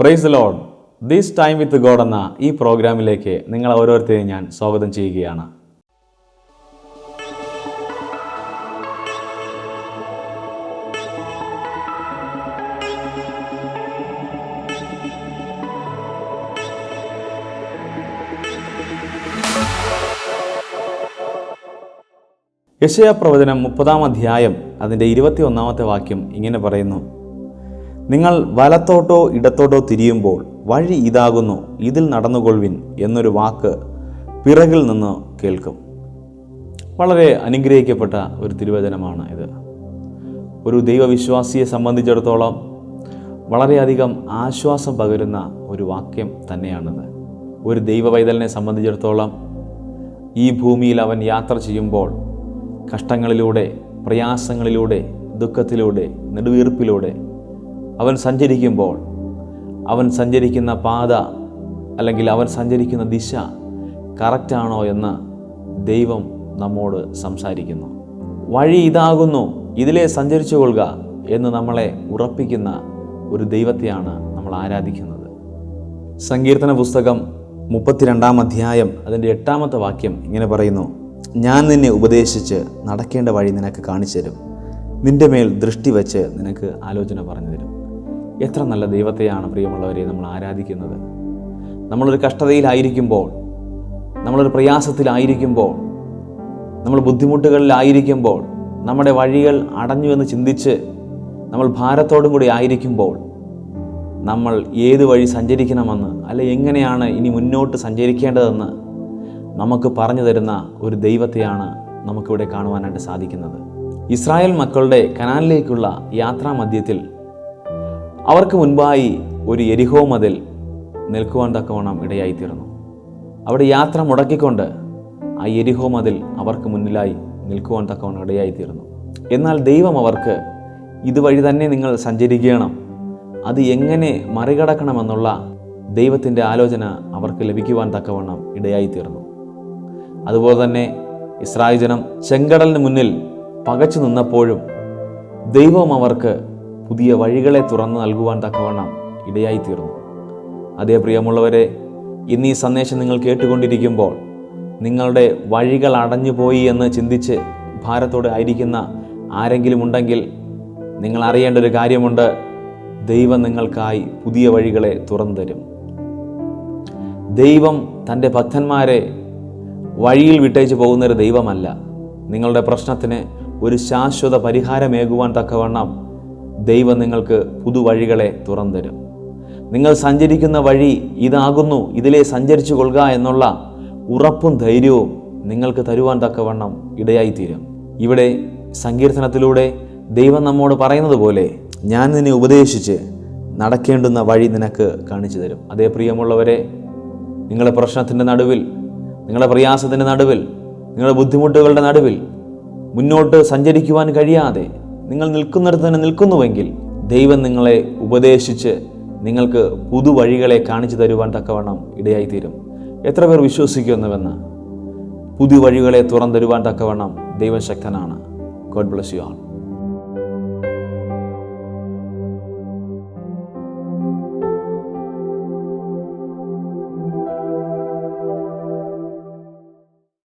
Praise lord this time with god എന്ന ഈ പ്രോഗ്രാമിലേക്ക് നിങ്ങൾ ഓരോരുത്തരെയും ഞാൻ സ്വാഗതം ചെയ്യുകയാണ്. യശയ പ്രവചനം മുപ്പതാം അധ്യായം അതിന്റെ ഇരുപത്തി ഒന്നാമത്തെ വാക്യം ഇങ്ങനെ പറയുന്നു. നിങ്ങൾ വലത്തോട്ടോ ഇടത്തോട്ടോ തിരിയുമ്പോൾ വഴി ഇതാകുന്നു ഇതിൽ നടന്നുകൊള്ളുവിൻ എന്നൊരു വാക്ക് പിറകിൽ നിന്ന് കേൾക്കും. വളരെ അനുഗ്രഹിക്കപ്പെട്ട ഒരു തിരുവചനമാണ് ഇത്. ഒരു ദൈവവിശ്വാസിയെ സംബന്ധിച്ചിടത്തോളം വളരെയധികം ആശ്വാസം പകരുന്ന ഒരു വാക്യം തന്നെയാണിത്. ഒരു ദൈവവൈതലിനെ സംബന്ധിച്ചിടത്തോളം ഈ ഭൂമിയിൽ അവൻ യാത്ര ചെയ്യുമ്പോൾ കഷ്ടങ്ങളിലൂടെ പ്രയാസങ്ങളിലൂടെ ദുഃഖത്തിലൂടെ നെടുവീർപ്പിലൂടെ അവൻ സഞ്ചരിക്കുമ്പോൾ അവൻ സഞ്ചരിക്കുന്ന പാത അല്ലെങ്കിൽ അവൻ സഞ്ചരിക്കുന്ന ദിശ കറക്റ്റാണോ എന്ന് ദൈവം നമ്മോട് സംസാരിക്കുന്നു. വഴി ഇതാകുന്നു. ഇതിലെ സഞ്ചരിച്ചു കൊള്ളുക എന്ന് നമ്മളെ ഉറപ്പിക്കുന്ന ഒരു ദൈവത്തെയാണ് നമ്മൾ ആരാധിക്കുന്നത്. സങ്കീർത്തന പുസ്തകം മുപ്പത്തിരണ്ടാം അധ്യായം അതിന്റെ എട്ടാമത്തെ വാക്യം ഇങ്ങനെ പറയുന്നു. ഞാൻ നിന്നെ ഉപദേശിച്ച് നടക്കേണ്ട വഴി നിനക്ക് കാണിച്ചു തരും. നിന്റെ മേൽ ദൃഷ്ടി വെച്ച് നിനക്ക് ആലോചന പറഞ്ഞു തരും. എത്ര നല്ല ദൈവത്തെയാണ് പ്രിയമുള്ളവരെ നമ്മൾ ആരാധിക്കുന്നത്. നമ്മളൊരു കഷ്ടതയിലായിരിക്കുമ്പോൾ നമ്മളൊരു പ്രയാസത്തിലായിരിക്കുമ്പോൾ നമ്മൾ ബുദ്ധിമുട്ടുകളിലായിരിക്കുമ്പോൾ നമ്മുടെ വഴികൾ അടഞ്ഞു എന്ന് ചിന്തിച്ച് നമ്മൾ ഭാരത്തോടും കൂടി ആയിരിക്കുമ്പോൾ നമ്മൾ ഏത് വഴി സഞ്ചരിക്കണമെന്ന് അല്ലെ എങ്ങനെയാണ് ഇനി മുന്നോട്ട് സഞ്ചരിക്കേണ്ടതെന്ന് നമുക്ക് പറഞ്ഞു തരുന്ന ഒരു ദൈവത്തെയാണ് നമുക്കിവിടെ കാണുവാനായിട്ട് സാധിക്കുന്നത്. ഇസ്രായേൽ മക്കളുടെ കനാലിലേക്കുള്ള യാത്രാ മധ്യത്തിൽ അവർക്ക് മുൻപായി ഒരു എരിഹോ മതിൽ നിൽക്കുവാൻ തക്കവണ്ണം ഇടയായിത്തീർന്നു. അവിടെ യാത്ര മുടക്കിക്കൊണ്ട് ആ എരിഹോ മതിൽ അവർക്ക് മുന്നിലായി നിൽക്കുവാൻ തക്കവണ്ണം ഇടയായിത്തീർന്നു. എന്നാൽ ദൈവം അവർക്ക് ഇതുവഴി തന്നെ നിങ്ങൾ സഞ്ചരിക്കണം. അത് എങ്ങനെ മറികടക്കണമെന്നുള്ള ദൈവത്തിന്റെ ആലോചന അവർക്ക് ലഭിക്കുവാൻ തക്കവണ്ണം ഇടയായിത്തീർന്നു. അതുപോലെ തന്നെ ഇസ്രായേൽ ജനം ചെങ്കടലിന് മുന്നിൽ പകച്ചു നിന്നപ്പോഴും ദൈവം അവർക്ക് പുതിയ വഴികളെ തുറന്നു നൽകുവാൻ തക്കവണ്ണം ഇടയായിത്തീർന്നു. അതേ പ്രിയമുള്ളവരെ ഇന്ന് ഈ സന്ദേശം നിങ്ങൾ കേട്ടുകൊണ്ടിരിക്കുമ്പോൾ നിങ്ങളുടെ വഴികൾ അടഞ്ഞുപോയി എന്ന് ചിന്തിച്ച് ഭാരത്തോടെ ആയിരിക്കുന്ന ആരെങ്കിലും ഉണ്ടെങ്കിൽ നിങ്ങൾ അറിയേണ്ട ഒരു കാര്യമുണ്ട്. ദൈവം നിങ്ങൾക്കായി പുതിയ വഴികളെ തുറന്നു തരും. ദൈവം തന്റെ ഭക്തന്മാരെ വഴിയിൽ വിട്ടേച്ച് പോകുന്നൊരു ദൈവമല്ല. നിങ്ങളുടെ പ്രശ്നത്തിന് ഒരു ശാശ്വത പരിഹാരമേകുവാൻ തക്കവണ്ണം ദൈവം നിങ്ങൾക്ക് പുതുവഴികളെ തുറന്നുതരും. നിങ്ങൾ സഞ്ചരിക്കുന്ന വഴി ഇതാകുന്നു ഇതിലെ സഞ്ചരിച്ചു കൊള്ളുക എന്നുള്ള ഉറപ്പും ധൈര്യവും നിങ്ങൾക്ക് തരുവാൻ തക്കവണ്ണം ഇടയായിത്തീരും. ഇവിടെ സങ്കീർത്തനത്തിലൂടെ ദൈവം നമ്മോട് പറയുന്നത് പോലെ ഞാൻ നിന്നെ ഉപദേശിച്ച് നടക്കേണ്ടുന്ന വഴി നിനക്ക് കാണിച്ചു തരും. അതേ പ്രിയമുള്ളവരെ നിങ്ങളുടെ പ്രശ്നത്തിന്റെ നടുവിൽ നിങ്ങളുടെ പ്രയാസത്തിന്റെ നടുവിൽ നിങ്ങളുടെ ബുദ്ധിമുട്ടുകളുടെ നടുവിൽ മുന്നോട്ട് സഞ്ചരിക്കുവാൻ കഴിയാതെ നിങ്ങൾ നിൽക്കുന്നിടത്ത് തന്നെ നിൽക്കുന്നുവെങ്കിൽ ദൈവം നിങ്ങളെ ഉപദേശിച്ച് നിങ്ങൾക്ക് പുതുവഴികളെ കാണിച്ചു തരുവാൻ തക്കവണ്ണം ഇടയായിത്തീരും. എത്ര പേർ വിശ്വസിക്കുന്നുവെന്ന്? പുതുവഴികളെ തുറന്നു തരുവാൻ തക്കവണ്ണം ദൈവശക്തനാണ്. God bless you all